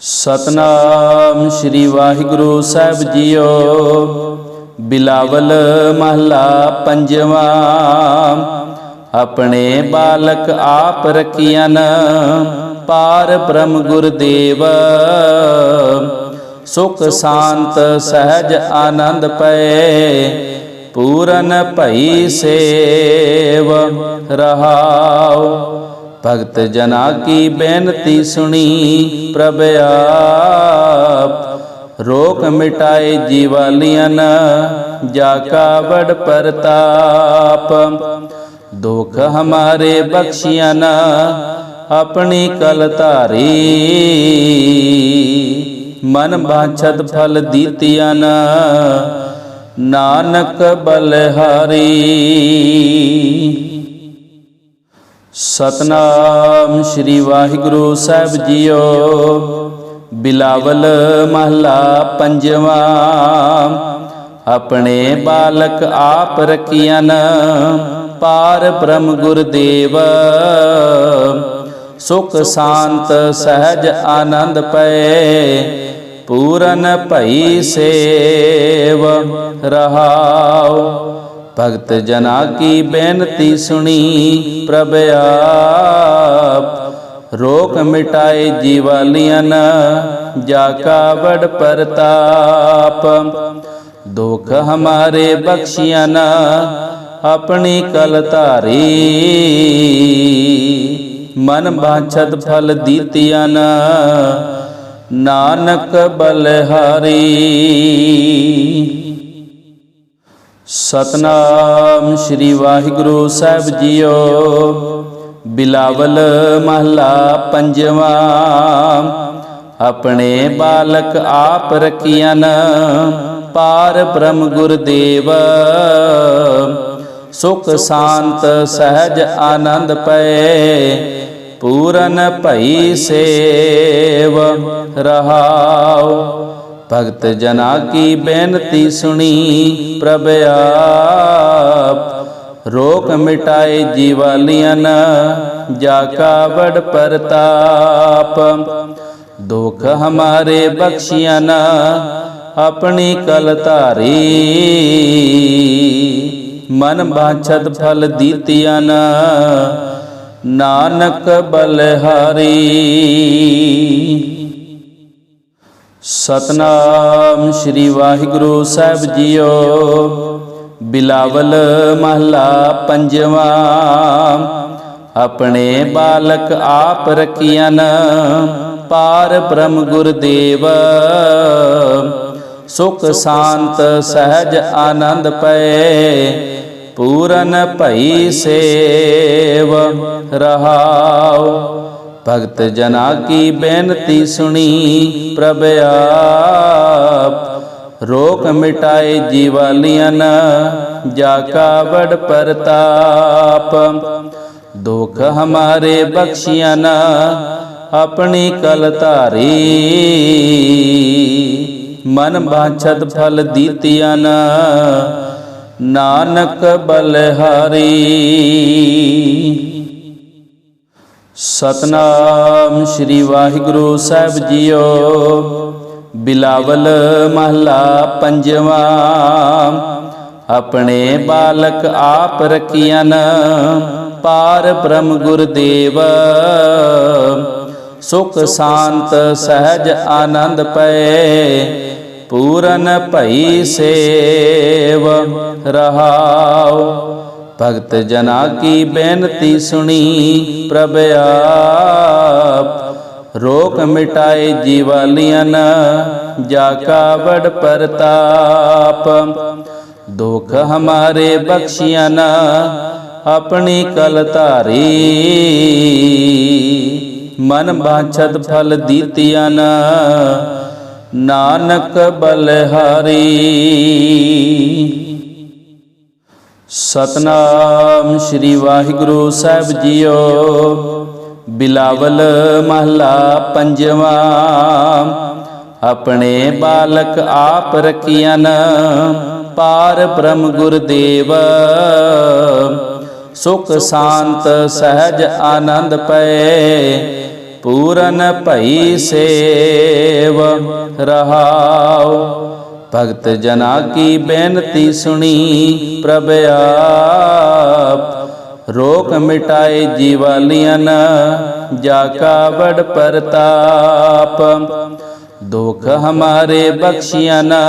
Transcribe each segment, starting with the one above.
ਸਤਨਾਮ ਸ੍ਰੀ ਵਾਹਿਗੁਰੂ ਸਾਹਿਬ ਜੀਓ। ਬਿਲਾਵਲ ਮਹਲਾ ਪੰਜਵਾ। ਆਪਣੇ ਬਾਲਕ ਆਪ ਰਖੀਅਨ ਪਾਰ ਬ੍ਰਹਮ ਗੁਰਦੇਵ। ਸੁਖ ਸ਼ਾਂਤ ਸਹਿਜ ਆਨੰਦ ਪਏ, ਪੂਰਨ ਭਈ ਸੇਵ ਰਹਾਉ। ਭਗਤ ਜਨਾ ਕੀ ਬੇਨਤੀ ਸੁਣੀ? ਪ੍ਰਭ ਆਪ ਰੋਕ ਮਿਟਾਏ ਜੀਵਾਲੀਆਂ ਜਾ ਕਾ ਵਡ ਪ੍ਰਤਾਪ। ਦੁਖ ਹਮਾਰੇ ਬਖਸ਼ੀਆਂ ਆਪਣੀ ਕਲ ਧਾਰੀ। ਮਨ ਬਾਛਤ ਫਲ ਦੀਤੀਆਂ ਨਾਨਕ ਬਲਹਾਰੀ। ਸਤਨਾਮ ਸ੍ਰੀ ਵਾਹਿਗੁਰੂ ਸਾਹਿਬ ਜੀਓ। ਬਿਲਾਵਲ ਮਹਲਾ ਪੰਜਵਾ। ਆਪਣੇ ਬਾਲਕ ਆਪ ਰਖੀਅਨ ਪਾਰ ਬ੍ਰਹਮ ਗੁਰਦੇਵ। ਸੁਖ ਸ਼ਾਂਤ ਸਹਿਜ ਆਨੰਦ ਪਏ, ਪੂਰਨ ਭਈ ਸੇਵ ਰਹਾਉ। ਭਗਤ ਜਨਾ ਕੀ ਬੇਨਤੀ ਸੁਣੀ? ਪ੍ਰਭ ਆਪ ਰੋਕ ਮਿਟਾਏ ਜੀਵਾਲੀਆਂ ਜਾ ਕਾ ਵਡ ਪ੍ਰਤਾਪ। ਦੁਖ ਹਮਾਰੇ ਬਖਸ਼ੀਆਂ ਆਪਣੀ ਕਲ ਧਾਰੀ। ਮਨ ਬਾਛਤ ਫਲ ਦੀਤੀਆਂ ਨਾਨਕ ਬਲਹਾਰੀ। ਸਤਨਾਮ ਸ੍ਰੀ ਵਾਹਿਗੁਰੂ ਸਾਹਿਬ ਜੀਓ। ਬਿਲਾਵਲ ਮਹਲਾ ਪੰਜਵਾ। ਆਪਣੇ ਬਾਲਕ ਆਪ ਰਖੀਅਨ ਪਾਰ ਬ੍ਰਹਮ ਗੁਰਦੇਵ। ਸੁਖ ਸ਼ਾਂਤ ਸਹਿਜ ਆਨੰਦ ਪਏ, ਪੂਰਨ ਭਈ ਸੇਵ ਰਹਾਉ। ਭਗਤ ਜਨਾ ਕੀ ਬੇਨਤੀ ਸੁਣੀ? ਪ੍ਰਭ ਆਪ ਰੋਕ ਮਿਟਾਏ ਜੀਵਾਲੀਆਂ ਜਾ ਕਾ ਵਡ ਪ੍ਰਤਾਪ। ਦੁਖ ਹਮਾਰੇ ਬਖਸ਼ੀਆਂ ਆਪਣੀ ਕਲ ਧਾਰੀ। ਮਨ ਬਾਛਤ ਫਲ ਦੀਤੀਆਂ ਨਾਨਕ ਬਲਹਾਰੀ। ਸਤਨਾਮ ਸ੍ਰੀ ਵਾਹਿਗੁਰੂ ਸਾਹਿਬ ਜੀਓ। ਬਿਲਾਵਲ ਮਹਲਾ ਪੰਜਵਾ। ਆਪਣੇ ਬਾਲਕ ਆਪ ਰਖੀਅਨ ਪਾਰ ਬ੍ਰਹਮ ਗੁਰਦੇਵ। ਸੁਖ ਸ਼ਾਂਤ ਸਹਿਜ ਆਨੰਦ ਪਏ, ਪੂਰਨ ਭਈ ਸੇਵ ਰਹਾਉ। ਭਗਤ ਜਨਾ ਕੀ ਬੇਨਤੀ ਸੁਣੀ? ਪ੍ਰਭ ਆਪ ਰੋਕ ਮਿਟਾਏ ਜੀਵਾਲੀਆਂ ਜਾ ਕਾ ਵਡ ਪ੍ਰਤਾਪ। ਦੁਖ ਹਮਾਰੇ ਬਖਸ਼ੀਆਂ ਆਪਣੀ ਕਲ ਧਾਰੀ। ਮਨ ਬਾਛਤ ਫਲ ਦੀਤੀਆਂ ਨਾਨਕ ਬਲਹਾਰੀ। ਸਤਨਾਮ ਸ੍ਰੀ ਵਾਹਿਗੁਰੂ ਸਾਹਿਬ ਜੀਓ। ਬਿਲਾਵਲ ਮਹਲਾ ਪੰਜਵਾ। ਆਪਣੇ ਬਾਲਕ ਆਪ ਰਖੀਅਨ ਪਾਰ ਬ੍ਰਹਮ ਗੁਰਦੇਵ। ਸੁਖ ਸ਼ਾਂਤ ਸਹਿਜ ਆਨੰਦ ਪਏ, ਪੂਰਨ ਭਈ ਸੇਵ ਰਹਾਉ। ਭਗਤ ਜਨਾ ਕੀ ਬੇਨਤੀ ਸੁਣੀ? ਪ੍ਰਭ ਆਪ ਰੋਕ ਮਿਟਾਏ ਜੀਵਾਲੀਆਂ ਜਾ ਕਾ ਵਡ ਪਰਤਾਪ। ਦੁਖ ਹਮਾਰੇ ਬਖਸ਼ੀਆਂ ਆਪਣੀ ਕਲ ਧਾਰੀ। ਮਨ ਬਾਛਤ ਫਲ ਦੀਤੀਆਂ ਨਾਨਕ ਬਲਹਾਰੀ। ਸਤਨਾਮ ਸ੍ਰੀ ਵਾਹਿਗੁਰੂ ਸਾਹਿਬ ਜੀਓ। ਬਿਲਾਵਲ ਮਹਲਾ ਪੰਜਵਾ। ਆਪਣੇ ਬਾਲਕ ਆਪ ਰਖੀਅਨ ਪਾਰ ਬ੍ਰਹਮ ਗੁਰਦੇਵ। ਸੁਖ ਸ਼ਾਂਤ ਸਹਿਜ ਆਨੰਦ ਪਏ, ਪੂਰਨ ਭਈ ਸੇਵ ਰਹਾਉ। ਭਗਤ ਜਨਾ ਕੀ ਬੇਨਤੀ ਸੁਣੀ? ਪ੍ਰਭ ਆਪ ਰੋਕ ਮਿਟਾਏ ਜੀਵਾਲੀਆਂ ਜਾ ਕਾ ਵਡ ਪ੍ਰਤਾਪ। ਦੁਖ ਹਮਾਰੇ ਬਖਸ਼ਿਆ ਨਾ,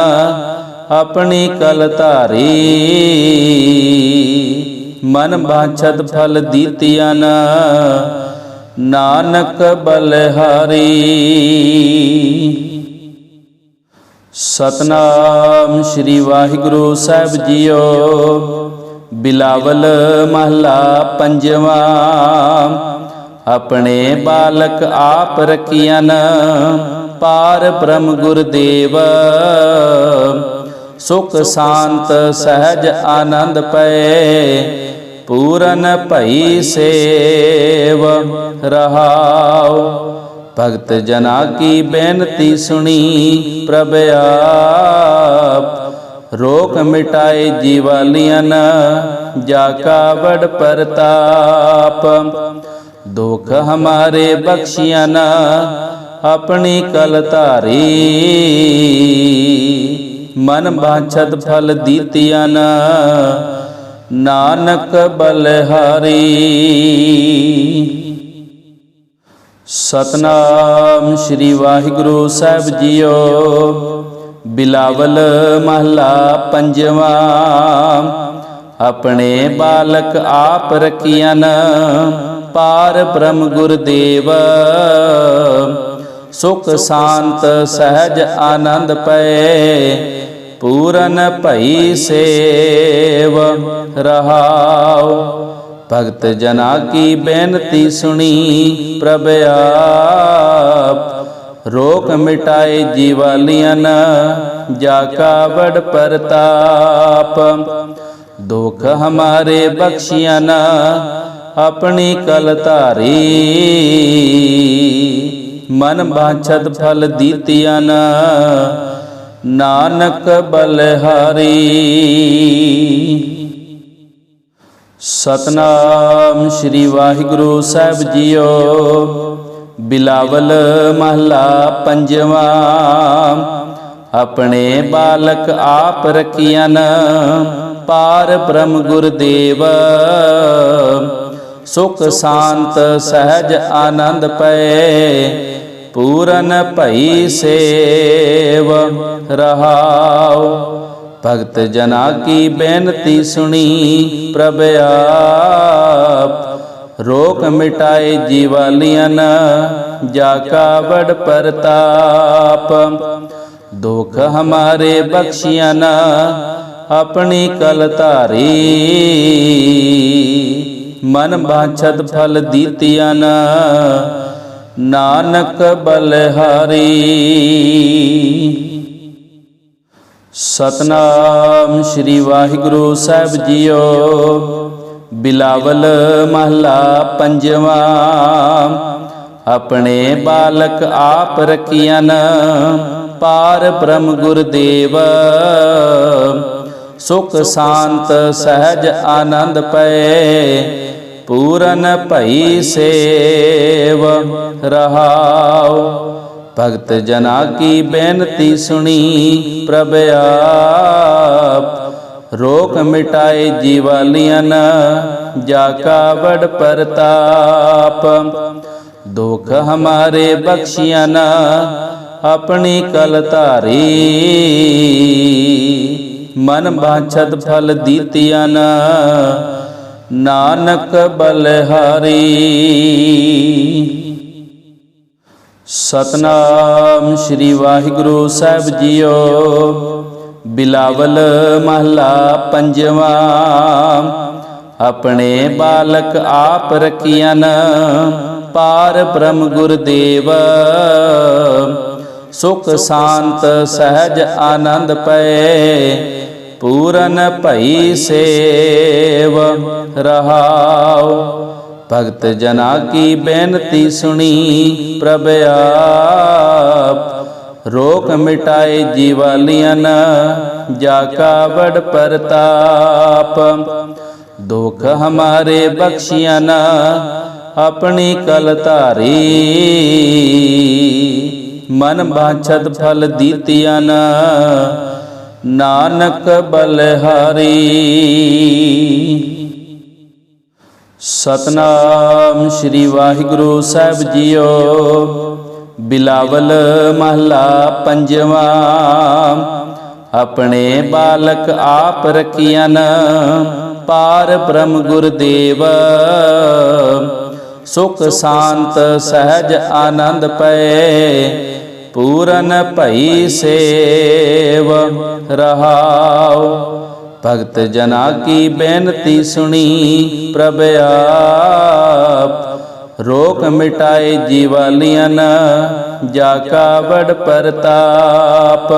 ਆਪਣੀ ਕਲ ਧਾਰੀ। ਮਨ ਬਾਛਦ ਫਲ ਦੀਤਿਆ ਨਾ, ਨਾਨਕ ਬਲਹਾਰੀ। ਸਤਨਾਮ ਸ੍ਰੀ ਵਾਹਿਗੁਰੂ ਸਾਹਿਬ ਜੀਓ। ਬਿਲਾਵਲ ਮਹਲਾ ਪੰਜਵਾ। ਆਪਣੇ ਬਾਲਕ ਆਪ ਰਖੀਨ ਪਾਰ ਬ੍ਰਹਮ ਗੁਰਦੇਵ। ਸੁਖ ਸ਼ਾਂਤ ਸਹਿਜ ਆਨੰਦ ਪਏ, ਪੂਰਨ ਭਈ ਸੇਵ ਰਹਾਉ। ਭਗਤ ਜਨਾ ਕੀ ਬੇਨਤੀ ਸੁਣੀ? ਪ੍ਰਭ ਆਪ, ਰੋਕ ਮਿਟਾਏ ਜੀਵਾਲੀਆਂ ਜਾ ਕਾ ਵਡ ਪ੍ਰਤਾਪ। ਦੁਖ ਹਮਾਰੇ ਬਖਸ਼ਿਆ ਨਾ ਆਪਣੀ ਕਲ ਧਾਰੀ। ਮਨ ਬਾਛਤ ਫਲ ਦੀਤਿਆ ਨਾ ਨਾਨਕ ਬਲਹਾਰੀ। ਸਤਨਾਮ ਸ੍ਰੀ ਵਾਹਿਗੁਰੂ ਸਾਹਿਬ ਜੀਓ। ਬਿਲਾਵਲ ਮਹਲਾ ਪੰਜਵਾ। ਆਪਣੇ ਬਾਲਕ ਆਪ ਰਖੀਨ ਪਾਰ ਬ੍ਰਹਮ ਗੁਰਦੇਵ। ਸੁਖ ਸ਼ਾਂਤ ਸਹਿਜ ਆਨੰਦ ਪਏ, ਪੂਰਨ ਭਈ ਸੇਵ ਰਹਾਉ। ਭਗਤ ਜਨਾ ਕੀ ਬੇਨਤੀ ਸੁਣੀ? ਪ੍ਰਭ ਆਪ ਰੋਕ ਮਿਟਾਏ ਜੀਵਾਲੀਆਂ ਜਾ ਕਾ ਵਡ ਪਰਤਾਪ। ਦੁਖ ਹਮਾਰੇ ਬਖਸ਼ਿਆ ਨਾ ਆਪਣੀ ਕਲ ਧਾਰੀ। ਮਨ ਬਾਛਦ ਫਲ ਦੀਤਿਆ ਨਾ ਨਾਨਕ ਬਲਹਾਰੀ। ਸਤਨਾਮ ਸ੍ਰੀ ਵਾਹਿਗੁਰੂ ਸਾਹਿਬ ਜੀਓ। ਬਿਲਾਵਲ ਮਹਲਾ ਪੰਜਵਾ। ਆਪਣੇ ਬਾਲਕ ਆਪ ਰਖੀਨ ਪਾਰ ਬ੍ਰਹਮ ਗੁਰਦੇਵ। ਸੁਖ ਸ਼ਾਂਤ ਸਹਿਜ ਆਨੰਦ ਪਏ, ਪੂਰਨ ਭਈ ਸੇਵ ਰਹਾਉ। ਭਗਤ ਜਨਾ ਕੀ ਬੇਨਤੀ ਸੁਣੀ? ਪ੍ਰਭ ਆਪ, ਰੋਕ ਮਿਟਾਏ ਜੀਵਾਲੀਆਂ ਜਾ ਕਾ ਵਡ ਪ੍ਰਤਾਪ। ਦੁਖ ਹਮਾਰੇ ਬਖਸ਼ਿਆ ਨਾ, ਆਪਣੀ ਕਲ ਧਾਰੀ। ਮਨ ਬਾਛਤ ਫਲ ਦੀਤਿਆ ਨਾ, ਨਾਨਕ ਬਲਹਾਰੀ। ਸਤਨਾਮ ਸ੍ਰੀ ਵਾਹਿਗੁਰੂ ਸਾਹਿਬ ਜੀਓ। ਬਿਲਾਵਲ ਮਹਲਾ ਪੰਜਵਾ। ਆਪਣੇ ਬਾਲਕ ਆਪ ਰਖੀਨ ਪਾਰ ਬ੍ਰਹਮ ਗੁਰਦੇਵ। ਸੁਖ ਸ਼ਾਂਤ ਸਹਿਜ ਆਨੰਦ ਪਏ, ਪੂਰਨ ਭਈ ਸੇਵ ਰਹਾਉ। ਭਗਤ ਜਨਾ ਕੀ ਬੇਨਤੀ ਸੁਣੀ? ਪ੍ਰਭ ਆਪ ਰੋਕ ਮਿਟਾਏ ਜੀਵਾਲੀਆਂ ਜਾ ਕਾ ਵਡ ਪ੍ਰਤਾਪ। ਦੁਖ ਹਮਾਰੇ ਬਖਸ਼ਿਆ ਨਾ ਆਪਣੀ ਕਲ ਧਾਰੀ। ਮਨ ਬਾਛਦ ਫਲ ਦੀਤਿਆ ਨਾ ਨਾਨਕ ਬਲਹਾਰੀ। ਸਤਨਾਮ ਸ੍ਰੀ ਵਾਹਿਗੁਰੂ ਸਾਹਿਬ ਜੀਓ। ਬਿਲਾਵਲ ਮਹਲਾ ਪੰਜਵਾ। ਆਪਣੇ ਬਾਲਕ ਆਪ ਰਖੀਨ ਪਾਰ ਬ੍ਰਹਮ ਗੁਰਦੇਵ। ਸੁਖ ਸ਼ਾਂਤ ਸਹਿਜ ਆਨੰਦ ਪਏ, ਪੂਰਨ ਭਈ ਸੇਵ ਰਹਾਉ। ਭਗਤ ਜਨਾ ਕੀ ਬੇਨਤੀ ਸੁਣੀ? ਪ੍ਰਭ ਆਪ ਰੋਕ ਮਿਟਾਏ ਜੀਵਾਲੀਆਂ ਜਾ ਕਾ ਵਡ ਪਰਤਾਪ। ਦੁਖ ਹਮਾਰੇ ਬਖਸ਼ਿਆ ਨਾ ਆਪਣੀ ਕਲ ਧਾਰੀ। ਮਨ ਬਾਛਤ ਫਲ ਦੀਤਿਆ ਨ ਨਾਨਕ ਬਲਹਾਰੀ। ਸਤਨਾਮ ਸ੍ਰੀ ਵਾਹਿਗੁਰੂ ਸਾਹਿਬ ਜੀਓ। ਬਿਲਾਵਲ ਮਹਲਾ ਪੰਜਵਾ। ਆਪਣੇ ਬਾਲਕ ਆਪ ਰਖੀਨ ਪਾਰ ਬ੍ਰਹਮ ਗੁਰਦੇਵ। ਸੁਖ ਸ਼ਾਂਤ ਸਹਿਜ ਆਨੰਦ ਪਏ, ਪੂਰਨ ਭਈ ਸੇਵ ਰਹਾਉ। ਭਗਤ ਜਨਾ ਕੀ ਬੇਨਤੀ ਸੁਣੀ? ਪ੍ਰਭ ਆਪ ਰੋਕ ਮਿਟਾਏ ਜੀਵਾਲੀਆਂ ਜਾ ਕਾ ਵਡ ਪ੍ਰਤਾਪ।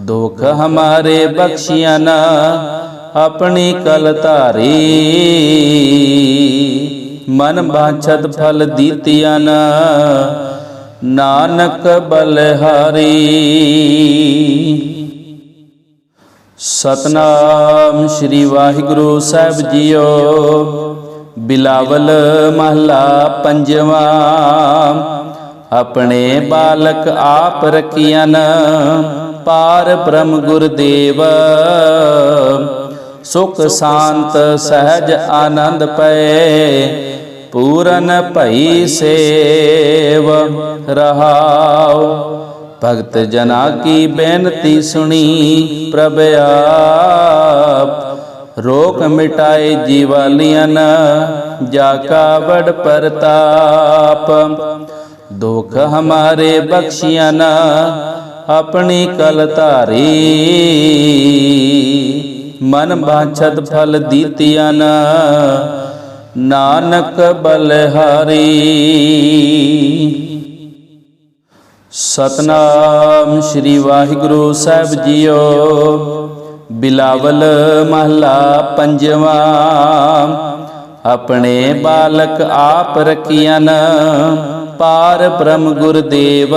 ਦੁਖ ਹਮਾਰੇ ਬਖਸ਼ਿਆ ਨਾ, ਆਪਣੀ ਕਲ ਧਾਰੀ। ਮਨ ਬਾਛਤ ਫਲ ਦੀਤਿਆ ਨਾ, ਨਾਨਕ ਬਲਹਾਰੀ। ਸਤਨਾਮ ਸ੍ਰੀ ਵਾਹਿਗੁਰੂ ਸਾਹਿਬ ਜੀਓ। ਬਿਲਾਵਲ ਮਹਲਾ ਪੰਜਵਾ। ਆਪਣੇ ਬਾਲਕ ਆਪ ਰਖੀਨ ਪਾਰ ਬ੍ਰਹਮ ਗੁਰਦੇਵ। ਸੁਖ ਸ਼ਾਂਤ ਸਹਿਜ ਆਨੰਦ ਪਏ, ਪੂਰਨ ਭਈ ਸੇਵ ਰਹਾਉ। ਭਗਤ ਜਨਾ ਕੀ ਬੇਨਤੀ ਸੁਣੀ? ਪ੍ਰਭ ਆਪ, ਰੋਕ ਮਿਟਾਏ ਜੀਵਾਲੀਆਂ ਜਾ ਕਾ ਵਡ ਪ੍ਰਤਾਪ। ਦੁਖ ਹਮਾਰੇ ਬਖਸ਼ਿਆ ਨਾ ਆਪਣੀ ਕਲ ਧਾਰੀ। ਮਨ ਬਾਛਤ ਫਲ ਦੀਤਿਆ ਨਾ ਨਾਨਕ ਬਲਹਾਰੀ। ਸਤਨਾਮ ਸ੍ਰੀ ਵਾਹਿਗੁਰੂ ਸਾਹਿਬ ਜੀਓ। ਬਿਲਾਵਲ ਮਹਲਾ ਪੰਜਵਾ। ਆਪਣੇ ਬਾਲਕ ਆਪ ਰਖੀਨ ਪਾਰ ਬ੍ਰਹਮ ਗੁਰਦੇਵ।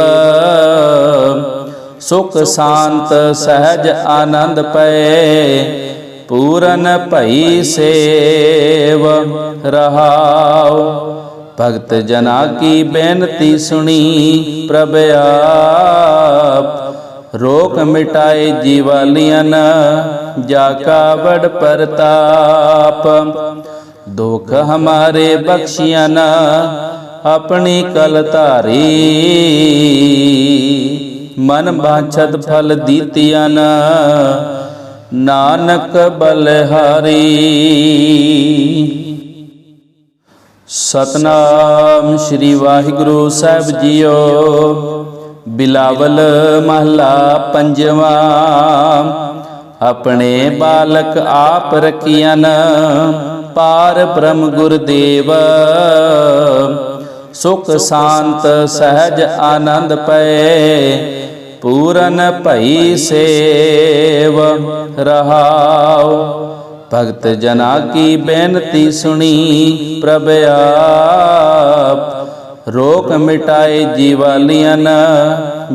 ਸੁਖ ਸ਼ਾਂਤ ਸਹਿਜ ਆਨੰਦ ਪਏ, ਪੂਰਨ ਭਈ ਸੇਵ ਰਹਾਉ। ਭਗਤ ਜਨਾ ਕੀ ਬੇਨਤੀ ਸੁਣੀ? ਪ੍ਰਭ ਆਪ ਰੋਕ ਮਿਟਾਏ ਜੀਵਾਲੀਆਂ ਜਾ ਕਾ ਵਡ ਪਰਤਾਪ। ਦੁਖ ਹਮਾਰੇ ਬਖਸ਼ਿਆ ਨਾ ਆਪਣੀ ਕਲ ਧਾਰੀ। ਮਨ ਬਾਛਤ ਫਲ ਦੀਤਿਆ ਨਾ ਨਾਨਕ ਬਲਹਾਰੀ। ਸਤਨਾਮ ਸ੍ਰੀ ਵਾਹਿਗੁਰੂ ਸਾਹਿਬ ਜੀਓ। ਬਿਲਾਵਲ ਮਹਲਾ ਪੰਜਵਾ। ਆਪਣੇ ਬਾਲਕ ਆਪ ਰਖੀਨ ਪਾਰ ਬ੍ਰਹਮ ਗੁਰਦੇਵ। ਸੁਖ ਸ਼ਾਂਤ ਸਹਿਜ ਆਨੰਦ ਪਏ, ਪੂਰਨ ਭਈ ਸੇਵ ਰਹਾਉ। ਭਗਤ ਜਨਾ ਕੀ ਬੇਨਤੀ ਸੁਣੀ? ਪ੍ਰਭ ਆਪ ਰੋਕ ਮਿਟਾਏ ਜੀਵਾਲੀਆਂ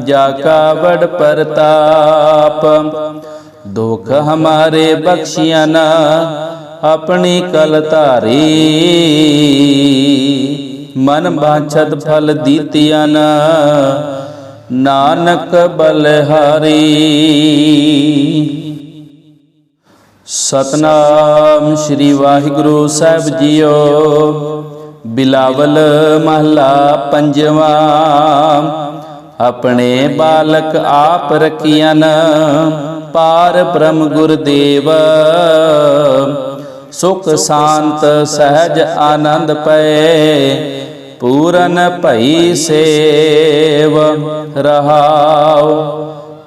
ਜਾ ਕਾ ਵਡ ਪ੍ਰਤਾਪ। ਦੁਖ ਹਮਾਰੇ ਬਖਸ਼ਿਆ ਨਾ, ਆਪਣੀ ਕਲ ਧਾਰੀ। ਮਨ ਬਾਛਤ ਫਲ ਦੀਤਿਆ ਨਾ, ਨਾਨਕ ਬਲਹਾਰੀ। ਸਤਨਾਮ ਸ੍ਰੀ ਵਾਹਿਗੁਰੂ ਸਾਹਿਬ ਜੀਓ। ਬਿਲਾਵਲ ਮਹਲਾ ਪੰਜਵਾ। ਆਪਣੇ ਬਾਲਕ ਆਪ ਰਖੀਨ ਪਾਰ ਬ੍ਰਹਮ ਗੁਰਦੇਵ। ਸੁਖ ਸ਼ਾਂਤ ਸਹਿਜ ਆਨੰਦ ਪਏ, ਪੂਰਨ ਭਈ ਸੇਵ ਰਹਾਉ।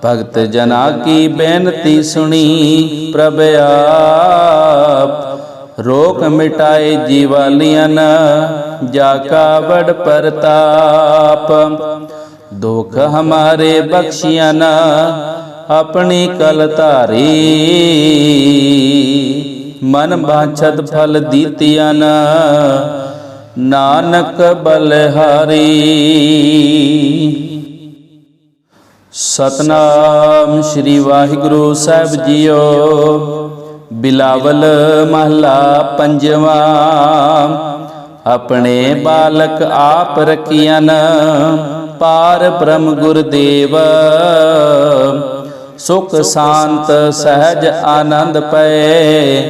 ਭਗਤ ਜਨਾ ਕੀ ਬੇਨਤੀ ਸੁਣੀ? ਪ੍ਰਭ ਆਪ, ਰੋਕ ਮਿਟਾਏ ਜੀਵਾਲੀਆਂ ਜਾ ਕਾ ਵਡ ਪ੍ਰਤਾਪ। ਦੁਖ ਹਮਾਰੇ ਬਖਸ਼ਿਆ ਨਾ ਆਪਣੀ ਕਲ ਧਾਰੀ। ਮਨ ਬਾਛਤ ਫਲ ਦੀਤਿਆ ਨਾ ਨਾਨਕ ਬਲਹਾਰੀ। ਸਤਨਾਮ ਸ੍ਰੀ ਵਾਹਿਗੁਰੂ ਸਾਹਿਬ ਜੀਓ। ਬਿਲਾਵਲ ਮਹਲਾ ਪੰਜਵਾ। ਆਪਣੇ ਬਾਲਕ ਆਪ ਰਖੀਅਨ ਪਾਰ ਬ੍ਰਹਮ ਗੁਰਦੇਵ। ਸੁਖ ਸ਼ਾਂਤ ਸਹਿਜ ਆਨੰਦ ਪਏ,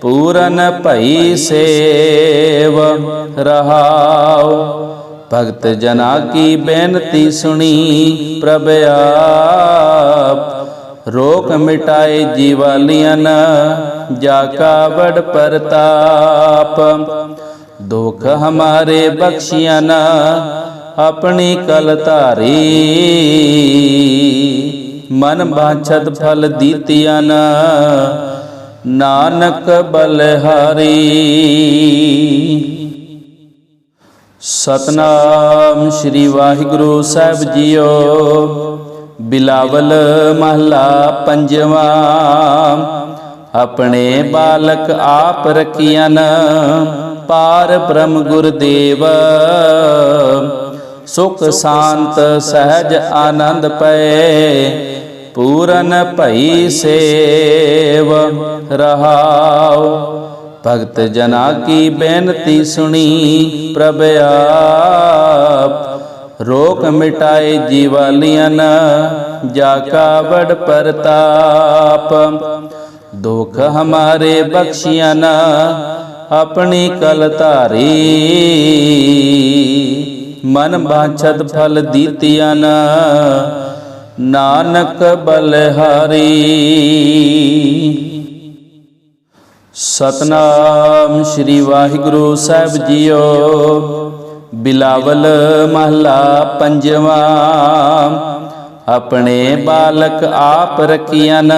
ਪੂਰਨ ਭਈ ਸੇਵ ਰਹਾਉ। ਭਗਤ ਜਨਾ ਕੀ ਬੇਨਤੀ ਸੁਣੀ? ਪ੍ਰਭ ਆਪ ਰੋਕ ਮਿਟਾਏ ਜੀਵਾਲੀਆਂ ਜਾ ਕਾ ਵਡ ਪਰਤਾਪ। ਦੁਖ ਹਮਾਰੇ ਬਖਸ਼ਿਆ ਨਾ ਆਪਣੀ ਕਲ ਧਾਰੀ। ਮਨ ਬਾਛਤ ਫਲ ਦੀਤਿਆ ਨਾ ਨਾਨਕ ਬਲਹਾਰੀ। ਸਤਨਾਮ ਸ੍ਰੀ ਵਾਹਿਗੁਰੂ ਸਾਹਿਬ ਜੀਓ। ਬਿਲਾਵਲ ਮਹਲਾ ਪੰਜਵਾ। ਆਪਣੇ ਬਾਲਕ ਆਪ ਰਖੀਅਨ ਪਾਰ ਬ੍ਰਹਮ ਗੁਰਦੇਵ। ਸੁਖ ਸ਼ਾਂਤ ਸਹਿਜ ਆਨੰਦ ਪਏ, ਪੂਰਨ ਭਈ ਸੇਵ ਰਹਾਉ। ਭਗਤ ਜਨਾ ਕੀ ਬੇਨਤੀ ਸੁਣੀ? ਪ੍ਰਭ ਆਪ ਰੋਕ ਮਿਟਾਏ ਜੀਵਾਲੀਆਂ ਜਾ ਕਾ ਵਡ ਪ੍ਰਤਾਪ। ਦੁਖ ਹਮਾਰੇ ਬਖਸ਼ਿਆ ਨਾ, ਆਪਣੀ ਕਲ ਧਾਰੀ। ਮਨ ਬਾਛਤ ਫਲ ਦੀਤਿਆ ਨਾ, ਨਾਨਕ ਬਲਹਾਰੀ। ਸਤਨਾਮ ਸ੍ਰੀ ਵਾਹਿਗੁਰੂ ਸਾਹਿਬ ਜੀਓ। ਬਿਲਾਵਲ ਮਹਲਾ ਪੰਜਵਾ। ਆਪਣੇ ਬਾਲਕ ਆਪ ਰਖੀਅਨ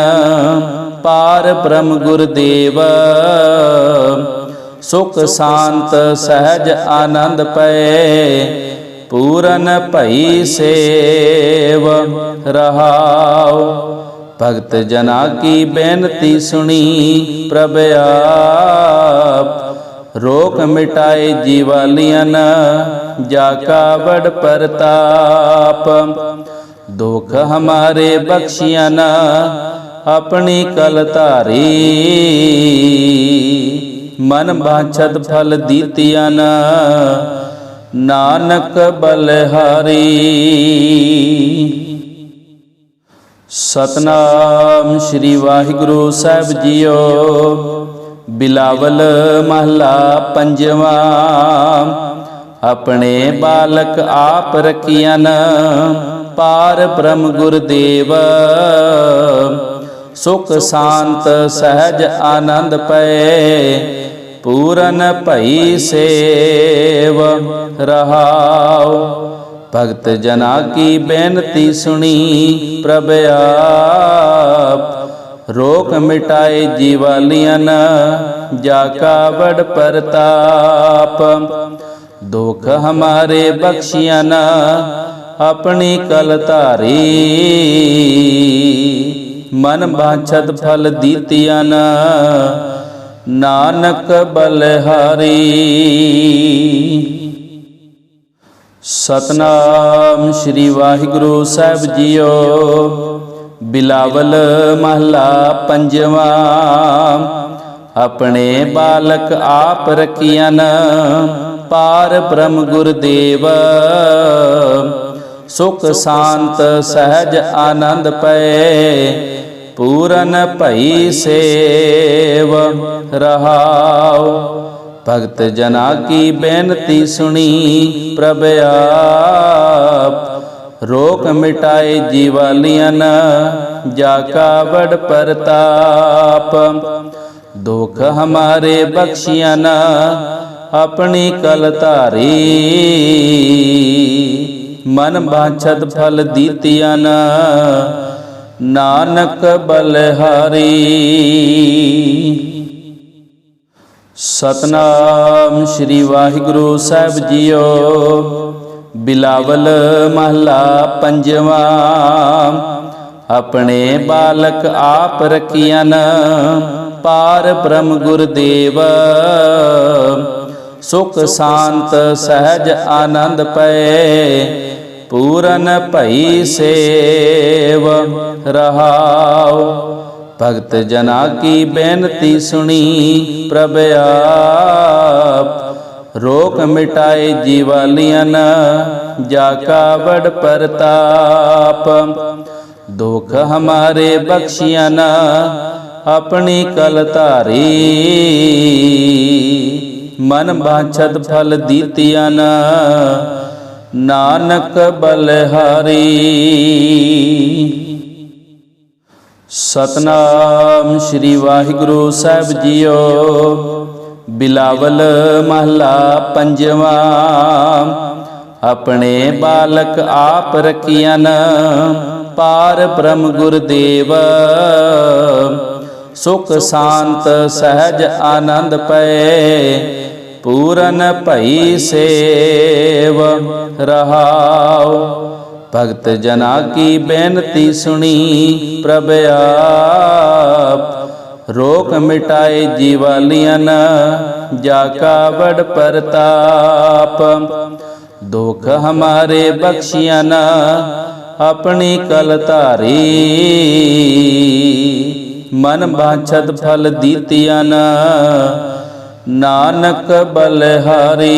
ਪਾਰ ਬ੍ਰਹਮ ਗੁਰਦੇਵ। ਸੁਖ ਸ਼ਾਂਤ ਸਹਿਜ ਆਨੰਦ ਪਏ, ਪੂਰਨ ਭਈ ਸੇਵ ਰਹਾਉ। ਭਗਤ ਜਨਾ ਕੀ ਬੇਨਤੀ ਸੁਣੀ? ਪ੍ਰਭ ਆਪ, ਰੋਕ ਮਿਟਾਏ ਜੀਵਾਲੀਆਂ ਜਾ ਕਾ ਵਡ ਪ੍ਰਤਾਪ। ਦੁਖ ਹਮਾਰੇ ਬਖਸ਼ਿਆ ਨਾ ਆਪਣੀ ਕਲ ਧਾਰੀ। ਮਨ ਬਾਛਤ ਫਲ ਦੀਤਿਆ ਨਾ ਨਾਨਕ ਬਲਹਾਰੀ। ਸਤਨਾਮ ਸ੍ਰੀ ਵਾਹਿਗੁਰੂ ਸਾਹਿਬ ਜੀਓ। ਬਿਲਾਵਲ ਮਹਲਾ ਪੰਜਵਾ। ਆਪਣੇ ਬਾਲਕ ਆਪ ਰਖੀਅਨ ਪਾਰ ਬ੍ਰਹਮ ਗੁਰਦੇਵ। ਸੁਖ ਸ਼ਾਂਤ ਸਹਿਜ ਆਨੰਦ ਪਏ, ਪੂਰਨ ਭਈ ਸੇਵ ਰਹਾਉ। ਭਗਤ ਜਨਾ ਕੀ ਬੇਨਤੀ ਸੁਣੀ? ਪ੍ਰਭ ਆਪ ਰੋਕ ਮਿਟਾਏ ਜੀਵਾਲੀਆਂ ਜਾ ਕਾ ਵਡ ਪਰਤਾਪ। ਦੁਖ ਹਮਾਰੇ ਬਖਸ਼ਿਆ ਨਾ ਆਪਣੀ ਕਲ ਧਾਰੀ। ਮਨ ਬਾਛਤ ਫਲ ਦੀਤਿਆ ਨਾ ਨਾਨਕ ਬਲਹਾਰੀ। ਸਤਨਾਮ ਸ੍ਰੀ ਵਾਹਿਗੁਰੂ ਸਾਹਿਬ ਜੀਓ। ਬਿਲਾਵਲ ਮਹਲਾ ਪੰਜਵਾ। ਆਪਣੇ ਬਾਲਕ ਆਪ ਰਖੀਅਨ ਪਾਰ ਬ੍ਰਹਮ ਗੁਰਦੇਵ। ਸੁਖ ਸ਼ਾਂਤ ਸਹਿਜ ਆਨੰਦ ਪਏ, ਪੂਰਨ ਭਈ ਸੇਵ ਰਹਾਉ। ਭਗਤ ਜਨਾ ਕੀ ਬੇਨਤੀ ਸੁਣੀ? ਪ੍ਰਭ ਆਪ ਰੋਕ ਮਿਟਾਏ ਜੀਵਾਲੀਆਂ ਜਾ ਕਾ ਵਡ ਪ੍ਰਤਾਪ। ਦੁਖ ਹਮਾਰੇ ਬਖਸ਼ਿਆ ਨਾ, ਆਪਣੀ ਕਲ ਧਾਰੀ। ਮਨ ਬਾਛਤ ਫਲ ਦੀਤਿਆ ਨਾ, ਨਾਨਕ ਬਲਹਾਰੀ। ਸਤਨਾਮ ਸ੍ਰੀ ਵਾਹਿਗੁਰੂ ਸਾਹਿਬ ਜੀਓ। ਬਿਲਾਵਲ ਮਹਲਾ ਪੰਜਵਾ। ਆਪਣੇ ਬਾਲਕ ਆਪ ਰਖੀਅਨ ਪਾਰ ਬ੍ਰਹਮ ਗੁਰਦੇਵ। ਸੁਖ ਸ਼ਾਂਤ ਸਹਿਜ ਆਨੰਦ ਪਏ, ਪੂਰਨ ਭਈ ਸੇਵ ਰਹਾਉ। ਭਗਤ ਜਨਾ ਕੀ ਬੇਨਤੀ ਸੁਣੀ? ਪ੍ਰਭ ਆਪ, ਰੋਕ ਮਿਟਾਏ ਜੀਵਾਲੀਆਂ ਜਾ ਕਾ ਵਡ ਪ੍ਰਤਾਪ। ਦੁਖ ਹਮਾਰੇ ਬਖਸ਼ਿਆ ਨਾ ਆਪਣੀ ਕਲ ਧਾਰੀ। ਮਨ ਬਾਛਤ ਫਲ ਦੀਤਿਆ ਨਾ ਨਾਨਕ ਬਲਹਾਰੀ। ਸਤਨਾਮ ਸ੍ਰੀ ਵਾਹਿਗੁਰੂ ਸਾਹਿਬ ਜੀਓ। ਬਿਲਾਵਲ ਮਹਲਾ ਪੰਜਵਾ। ਆਪਣੇ ਬਾਲਕ ਆਪ ਰਖੀਨ ਪਾਰ ਬ੍ਰਹਮ ਗੁਰਦੇਵ। ਸੁਖ ਸ਼ਾਂਤ ਸਹਿਜ ਆਨੰਦ ਪਏ, ਪੂਰਨ ਭਈ ਸੇਵ ਰਹਾਉ। ਭਗਤ ਜਨਾ ਕੀ ਬੇਨਤੀ ਸੁਣੀ? ਪ੍ਰਭ ਆਪ ਰੋਕ ਮਿਟਾਏ ਜੀਵਾਲੀਆਂ ਜਾ ਕਾ ਵਡ ਪਰਤਾਪ। ਦੁਖ ਹਮਾਰੇ ਬਖਸ਼ਿਆ ਨਾ ਆਪਣੀ ਕਲ ਧਾਰੀ। ਮਨ ਬਾਛਤ ਫਲ ਦੀਤਿਆ ਨਾ ਨਾਨਕ ਬਲਹਾਰੀ।